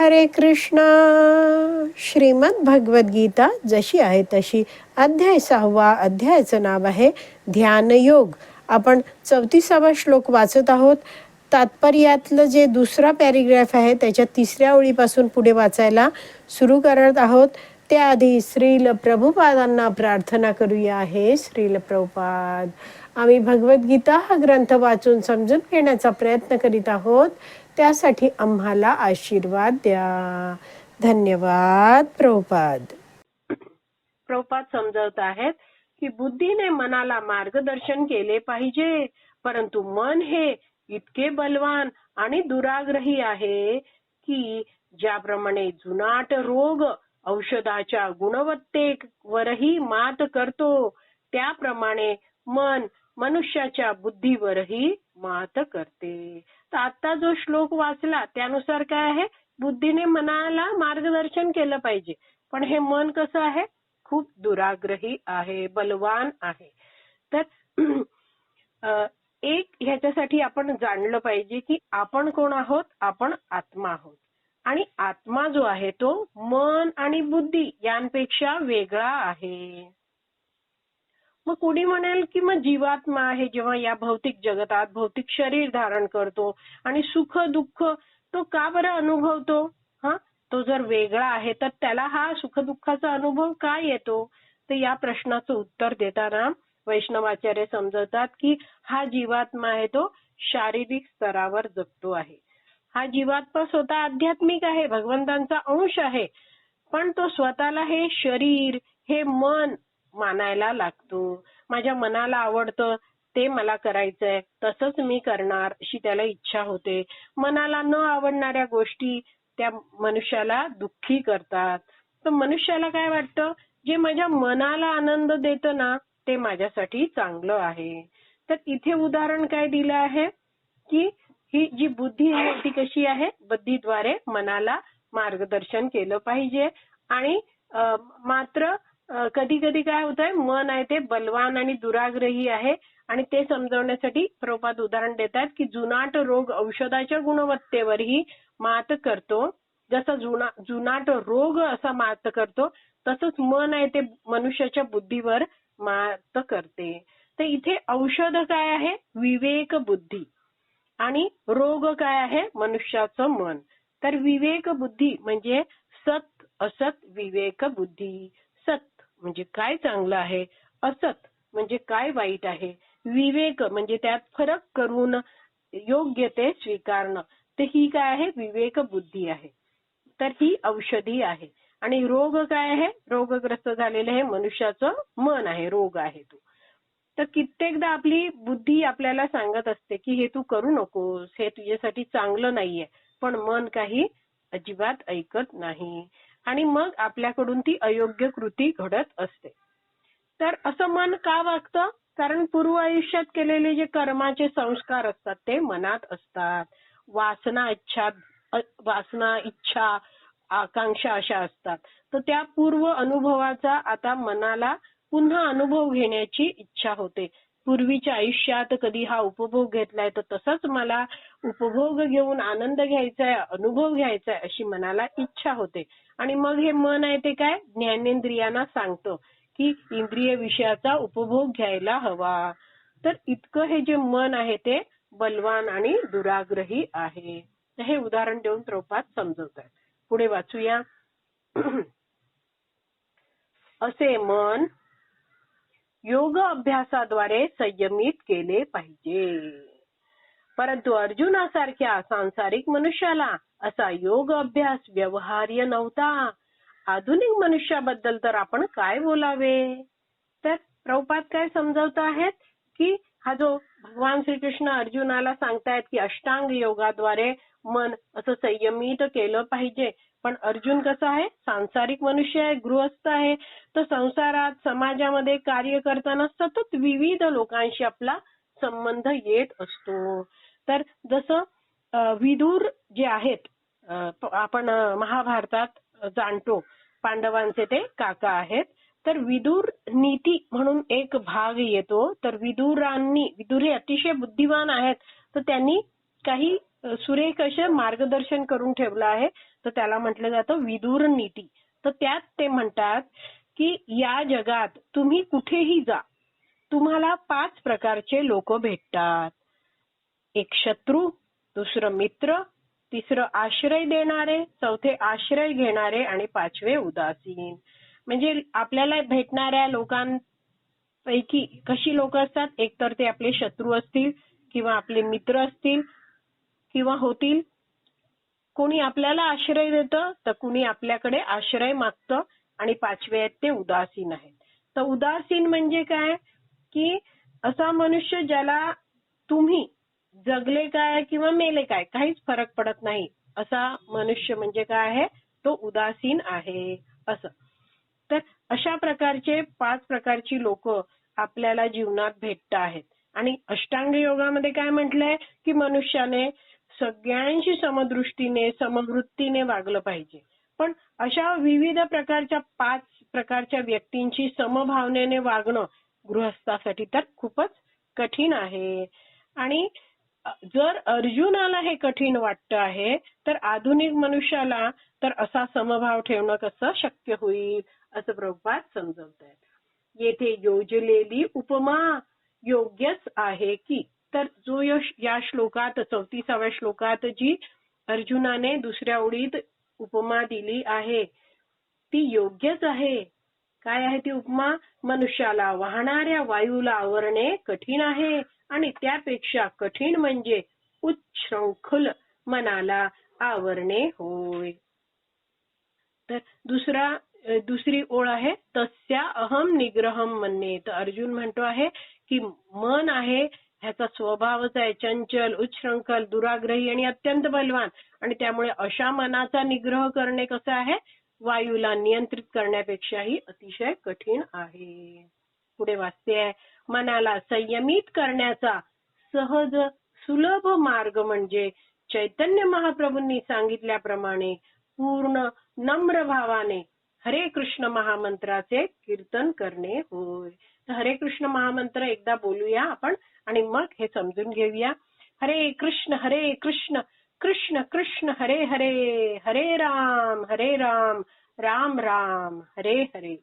हरे कृष्णा. श्रीमद भगवद्गीता जशी आहे तशी. अध्याय सहावा अध्यायाचं नाव आहे ध्यानयोग आपण चौतीसावा श्लोक वाचत आहोत. तात्पर्यातलं जे दुसरा पॅरेग्राफ आहे त्याच्या तिसऱ्या ओळीपासून पुढे वाचायला सुरू करत आहोत. त्याआधी श्रील प्रभुपादांना प्रार्थना करूया. आहे श्रील प्रभुपाद आम्ही भगवद्गीता हा ग्रंथ वाचून समजून घेण्याचा प्रयत्न करीत आहोत. त्यासाठी आम्हाला आशीर्वाद द्या. धन्यवाद प्रभुपाद. प्रभुपाद समजवत आहेत की बुद्धीने मनाला मार्गदर्शन केले पाहिजे परंतु मन हे इतके बलवान आणि दुराग्रही आहे की ज्याप्रमाणे जुनाट रोग औषधाच्या गुणवत्तेवरही मात करतो त्याप्रमाणे मन मनुष्याच्या बुद्धीवरही मात करते. तर आता जो श्लोक वाचला त्यानुसार काय आहे? बुद्धीने मनाला मार्गदर्शन केलं पाहिजे. पण हे मन कसं आहे? खूप दुराग्रही आहे बलवान आहे. तर एक ह्याच्यासाठी आपण जाणलं पाहिजे की आपण कोण आहोत? आपण आत्मा आहोत. आणि आत्मा जो आहे तो मन आणि बुद्धी यांपेक्षा वेगळा आहे. मग कुणी म्हणेल की मग जीवात्मा आहे जेव्हा या भौतिक जगतात भौतिक शरीर धारण करतो आणि सुख दुःख तो का बरं अनुभवतो? हा? तो जर वेगळा आहे तर त्याला हा सुख दुःखाचा अनुभव का येतो? तर या प्रश्नाचं उत्तर देताना वैष्णवाचार्य समजवतात की हा जीवात्मा आहे तो शारीरिक स्तरावर जगतो आहे. हा जीवात्मा स्वतः आध्यात्मिक आहे भगवंतांचा अंश आहे पण तो स्वतःला हे शरीर हे मन मानायला लागतो. माझ्या मनाला आवडतं ते मला करायचंय. तसंच मी करणार अशी त्याला इच्छा होते. मनाला न आवडणाऱ्या गोष्टी त्या मनुष्याला दुःखी करतात. तर मनुष्याला काय वाटतं? जे माझ्या मनाला आनंद देतं ना ते माझ्यासाठी चांगलं आहे. तर इथे उदाहरण काय दिलं आहे? की ही जी बुद्धी आहे ती कशी आहे? बुद्धीद्वारे मनाला मार्गदर्शन केलं पाहिजे. आणि मात्र कधी कधी काय होतंय मन आहे ते बलवान आणि दुराग्रही आहे आणि ते समजवण्यासाठी प्रपात उदाहरण देतात की जुनाट रोग औषधाच्या गुणवत्तेवरही मात करतो. जसा जुना जुनाट रोग असा मात करतो तसंच मन आहे ते मनुष्याच्या बुद्धीवर मात करते. तर इथे औषध काय आहे? विवेक बुद्धी. आणि रोग काय आहे? मनुष्याचं मन. तर विवेक बुद्धी म्हणजे सत असत विवेक बुद्धी. म्हणजे काय चांगलं आहे? असत. म्हणजे काय वाईट आहे? विवेक म्हणजे त्यात फरक करून योग्य ते स्वीकारणं. तर ही काय आहे? विवेक बुद्धी आहे. तर ही औषधी आहे. आणि रोग काय आहे? रोगग्रस्त झालेलं हे मनुष्याचं मन आहे. रोग आहे तो. तर कित्येकदा आपली बुद्धी आपल्याला सांगत असते की हे तू करू नकोस. हे तुझ्यासाठी चांगलं नाहीये. पण मन काही अजिबात ऐकत नाही. आणि मग आपल्याकडून ती अयोग्य कृती घडत असते. तर असं मन का वागतं? कारण पूर्व आयुष्यात केलेले जे कर्माचे संस्कार असतात ते मनात असतात. वासना इच्छा वासना इच्छा आकांक्षा अशा असतात. तर त्या पूर्व अनुभवाचा आता मनाला पुन्हा अनुभव घेण्याची इच्छा होते. पूर्वीच्या आयुष्यात कधी हा उपभोग घेतलाय तर तसंच मला उपभोग घेऊन आनंद घ्यायचाय अनुभव घ्यायचाय अशी मनाला इच्छा होते. आणि मग हे मन आहे ते काय? ज्ञानेंद्रियांना सांगतं की इंद्रिय विषयाचा उपभोग घ्यायला हवा. तर इतकं हे जे मन आहे ते बलवान आणि दुराग्रही आहे. हे उदाहरण देऊन प्रपात समजवत आहे पुढे वाचूया. असे मन योग अभ्यासाद्वारे संयमित केले पाहिजे. परंतु अर्जुनासारख्या सांसारिक मनुष्याला असा योग अभ्यास व्यवहार्य नव्हता. आधुनिक मनुष्याबद्दल तर आपण काय बोलावे? तर प्रभुपाद काय समजावत आहेत? की हा जो भगवान श्रीकृष्ण अर्जुनाला सांगतायत की अष्टांग योगाद्वारे मन असं संयमित केलं पाहिजे. पण अर्जुन कसं आहे? सांसारिक मनुष्य आहे गृहस्थ आहे. तर संसारात समाजामध्ये कार्य करताना सतत विविध लोकांशी आपला संबंध येत असतो. तर जसं विदुर जे आहेत आपण महाभारतात जाणतो पांडवांचे ते काका आहेत. तर विदुर नीती म्हणून एक भाग येतो. तर विदुरांनी विदुर हे अतिशय बुद्धिमान आहेत. तर त्यांनी काही सुरेख असं मार्गदर्शन करून ठेवलं आहे. तर त्याला म्हटलं जातं विदुर नीती. तर त्यात ते म्हणतात की या जगात तुम्ही कुठेही जा तुम्हाला पाच प्रकारचे लोक भेटतात. एक शत्रू दुसरं मित्र तिसरं आश्रय देणारे चौथे आश्रय घेणारे आणि पाचवे उदासीन. म्हणजे आपल्याला भेटणाऱ्या लोकांपैकी कशी लोक असतात? एक तर ते आपले शत्रू असतील किंवा आपले मित्र असतील. किंवा होतील. कोणी आपल्याला आश्रय देतं तर कुणी आपल्याकडे आश्रय मागतं आणि पाचवे आहेत ते उदासीन आहेत. तर उदासीन म्हणजे काय? की असा मनुष्य ज्याला तुम्ही जगले काय किंवा मेले काय काहीच फरक पडत नाही. असा मनुष्य म्हणजे काय आहे? तो उदासीन आहे. असं. तर अशा प्रकारचे पाच प्रकारची लोक आपल्याला जीवनात भेटत आहेत. आणि अष्टांग योगामध्ये काय म्हटलंय? की मनुष्याने सगळ्यांशी समदृष्टीने समवृत्तीने वागलं पाहिजे. पण अशा विविध प्रकारच्या पाच प्रकारच्या व्यक्तींशी समभावनेने वागणं गृहस्थासाठी तर खूपच कठीण आहे. आणि जर अर्जुनाला हे कठीण वाटतं आहे तर आधुनिक मनुष्याला तर असा समभाव ठेवणं कसं शक्य होईल असं प्रभुपाद समजवत आहेत येथे योजलेली उपमा योग्यच आहे की तर जो या श्लोकात चौतीसाव्या श्लोकात जी अर्जुनाने दुसऱ्या ओळीत उपमा दिली आहे ती योग्यच आहे. काय आहे ती उपमा? मनुष्याला वाहणाऱ्या वायूला आवरणे कठीण आहे आणि त्यापेक्षा कठीण म्हणजे उच्छृंखल मनाला आवरणे होय. तर दुसरा दुसरी ओळ आहे तस्या अहम निग्रहम म्हणणे तर अर्जुन म्हणतो आहे की मन आहे ह्याचा स्वभावच आहे चंचल उच्छृंखल दुराग्रही आणि अत्यंत बलवान. आणि त्यामुळे अशा मनाचा निग्रह करणे कसं आहे? वायूला नियंत्रित करण्यापेक्षाही अतिशय कठीण आहे. पुढे वाचते मनाला संयमित करण्याचा सहज सुलभ मार्ग म्हणजे चैतन्य महाप्रभूंनी सांगितल्याप्रमाणे पूर्ण नम्र भावाने हरे कृष्ण महामंत्राचे कीर्तन करणे होय. तर हरे कृष्ण महामंत्र एकदा बोलूया आपण. आणि मग हे समजून घेऊया. हरे कृष्ण हरे कृष्ण कृष्ण कृष्ण हरे हरे हरे राम हरे राम राम राम हरे हरे.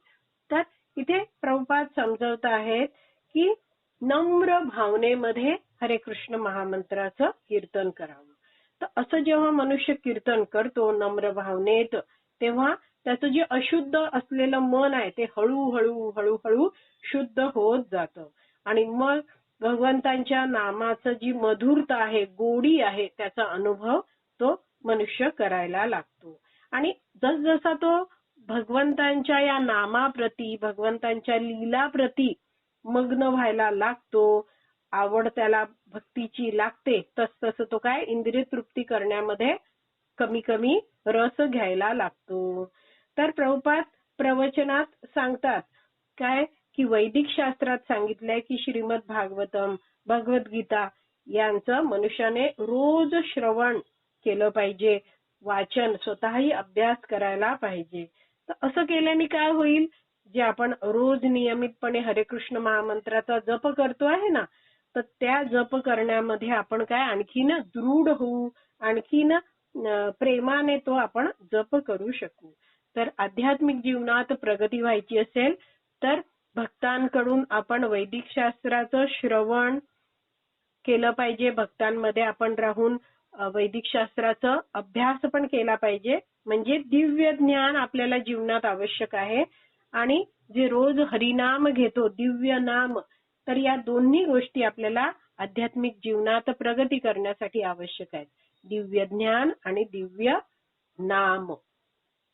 तर इथे प्रभुपाद समजवत आहेत की नम्र भावनेमध्ये हरे कृष्ण महामंत्राचं कीर्तन करावं. तर असं जेव्हा मनुष्य कीर्तन करतो नम्र भावनेत तेव्हा त्याचं जे अशुद्ध असलेलं मन आहे ते हळूहळू हळूहळू शुद्ध होत जातं. आणि मग भगवंतांच्या नामाचं जी मधुरता आहे गोडी आहे त्याचा अनुभव तो मनुष्य करायला लागतो. आणि जसजसा तो भगवंतांच्या या नामाप्रती भगवंतांच्या लीलाप्रती मग्न व्हायला लागतो आवड त्याला भक्तीची लागते तस तसं तो काय इंद्रिय तृप्ती करण्यामध्ये कमी कमी रस घ्यायला लागतो. तर प्रभुपात प्रवचनात सांगतात काय की वैदिक शास्त्रात सांगितलंय की श्रीमद भागवतम भगवद्गीता यांचं मनुष्याने रोज श्रवण केलं पाहिजे वाचन स्वतःही अभ्यास करायला पाहिजे. तर असं केल्याने काय होईल? जे आपण रोज नियमितपणे हरेकृष्ण महामंत्राचा जप करतो आहे ना तर त्या जप करण्यामध्ये आपण काय आणखीन दृढ होऊ आणखीन प्रेमाने तो आपण जप करू शकू. तर आध्यात्मिक जीवनात प्रगती व्हायची असेल तर भक्तांकडून आपण वैदिक शास्त्राचं श्रवण केलं पाहिजे. भक्तांमध्ये आपण राहून वैदिक शास्त्राचा अभ्यास पण केला पाहिजे. म्हणजे दिव्य ज्ञान आपल्याला जीवनात आवश्यक आहे. आणि जे रोज हरिनाम घेतो दिव्य नाम तर या दोन्ही गोष्टी आपल्याला आध्यात्मिक जीवनात प्रगती करण्यासाठी आवश्यक आहेत. दिव्य ज्ञान आणि दिव्य नाम.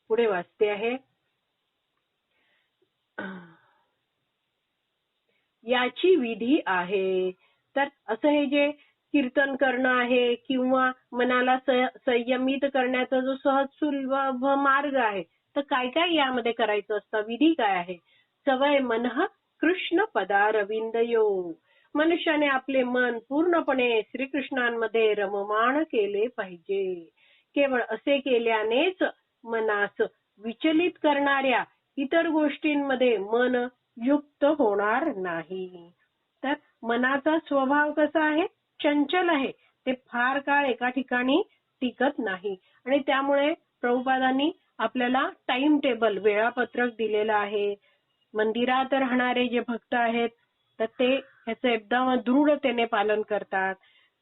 पुढे वाचते आहे. याची विधी आहे. तर असं हे जे कीर्तन करणं आहे किंवा मनाला संयमित करण्याचा जो सहज सुलभ मार्ग आहे तर काय काय यामध्ये करायचं असतं? विधी काय आहे? सवय मनः कृष्ण पदारविंदयो मनुष्याने आपले मन पूर्णपणे श्रीकृष्णांमध्ये रममाण केले पाहिजे. केवळ असे केल्यानेच मनास विचलित करणाऱ्या इतर गोष्टींमध्ये मन युक्त होणार नाही. तर मनाचा स्वभाव कसा आहे? चंचल आहे. ते फार काळ एका ठिकाणी टिकत नाही. आणि त्यामुळे प्रभुपादांनी आपल्याला टाइम टेबल वेळापत्रक दिलेलं आहे. मंदिरात राहणारे जे भक्त आहेत तर ते ह्याचं एकदम दृढतेने पालन करतात.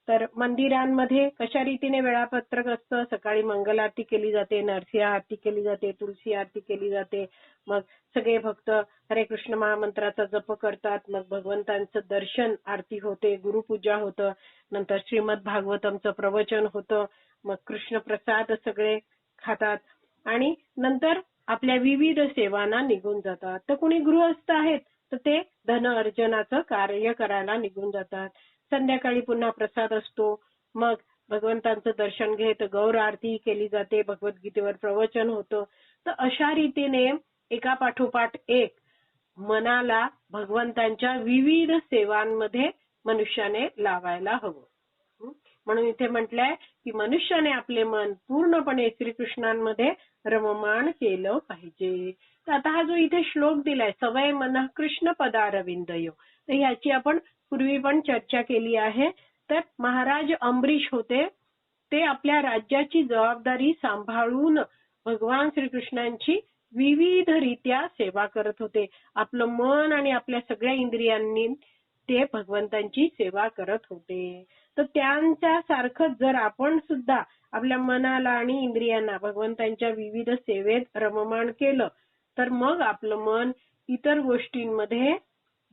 तर मंदिरांमध्ये कशा रीतीने वेळापत्रक असतं? सकाळी मंगल आरती केली जाते नरसिंह आरती केली जाते तुलसी आरती केली जाते. मग सगळे भक्त हरे कृष्ण महामंत्राचा जप करतात. मग भगवंतांचं दर्शन आरती होते गुरुपूजा होतं. नंतर श्रीमद भागवतमचं प्रवचन होतं. मग कृष्ण प्रसाद सगळे खातात. आणि नंतर आपल्या विविध सेवांना निघून जातात. तर कुणी गृहस्थ आहेत तर ते धन अर्जनाचं कार्य करायला निघून जातात. संध्याकाळी पुन्हा प्रसाद असतो. मग भगवंतांचं दर्शन घेत गौर आरती केली जाते भगवद्गीतेवर प्रवचन होतं. तर अशा रीतीने एका पाठोपाठ एक मनाला भगवंतांच्या विविध सेवांमध्ये मनुष्याने लावायला हवं. म्हणून इथे म्हटलंय की मनुष्याने आपले मन पूर्णपणे श्रीकृष्णांमध्ये रममाण केलं पाहिजे. तर आता हा जो इथे श्लोक दिलाय सवय मन कृष्ण पदारविंदयो. तर ह्याची आपण पूर्वी पण चर्चा केली आहे. तर महाराज अंबरीश होते. ते आपल्या राज्याची जबाबदारी सांभाळून भगवान श्रीकृष्णांची विविधरित्या सेवा करत होते. आपलं मन आणि आपल्या सगळ्या इंद्रियांनी ते भगवंतांची सेवा करत होते. तर त्यांच्या सारखं जर आपण सुद्धा आपल्या मनाला आणि इंद्रियांना भगवंतांच्या विविध सेवेत रममाण केलं तर मग आपलं मन इतर गोष्टींमध्ये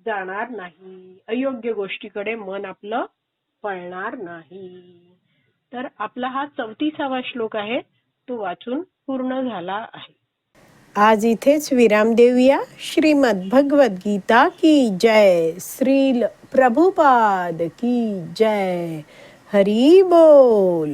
जाणार नाही. अयोग्य गोष्टीकडे मन आपलं पळणार नाही. तर आपला हा चौतीसावा श्लोक आहे तो वाचून पूर्ण झाला आहे. आज इथेच विराम देऊया. श्रीमद भगवद गीता की जय. श्रील प्रभुपाद की जय. हरी बोल.